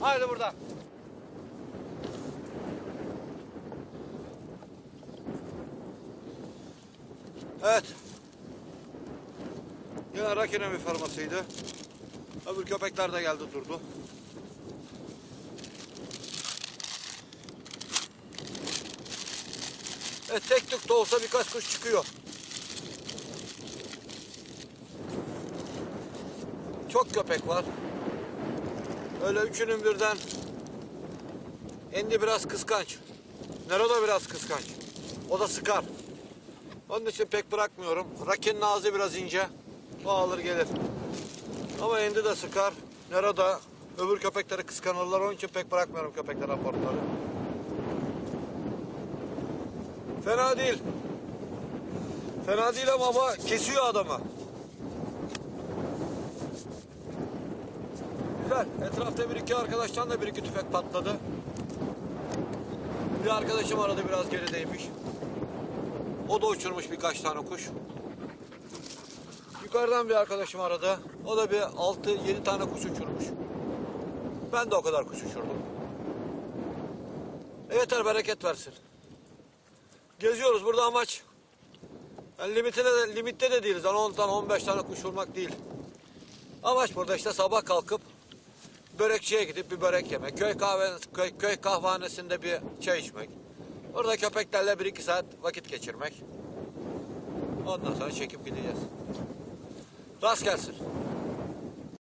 geldi burada. Evet. Yine Raki'nin bir fermasıydı. Öbür köpekler de geldi durdu. Evet tek tük de olsa birkaç kuş çıkıyor. Çok köpek var. Öyle üçünün birden. Endi biraz kıskanç. Nero da biraz kıskanç. O da sıkar. Onun için pek bırakmıyorum. Rakenin ağzı biraz ince. O alır gelir. Ama Endi de sıkar. Nero da öbür köpekleri kıskanırlar. Onun için pek bırakmıyorum köpekler raportları. Fena değil. Fena değil ama, ama kesiyor adamı. Güzel. Etrafta bir iki arkadaştan da bir iki tüfek patladı. Bir arkadaşım aradı biraz gerideymiş. O da uçurmuş birkaç tane kuş. Yukarıdan bir arkadaşım aradı. O da bir altı yedi tane kuş uçurmuş. Ben de o kadar kuş uçurdum. E yeter bereket versin. Geziyoruz burada amaç. Yani limitine de, limitte de değiliz. Yani 10 tane 15 tane kuş vurmak değil. Amaç burada işte sabah kalkıp börekçiye gidip bir börek yemek. Köy kahve köy, köy kahvehanesinde bir çay içmek. Orada köpeklerle bir iki saat vakit geçirmek. Ondan sonra çekip gideceğiz. Rast gelsin.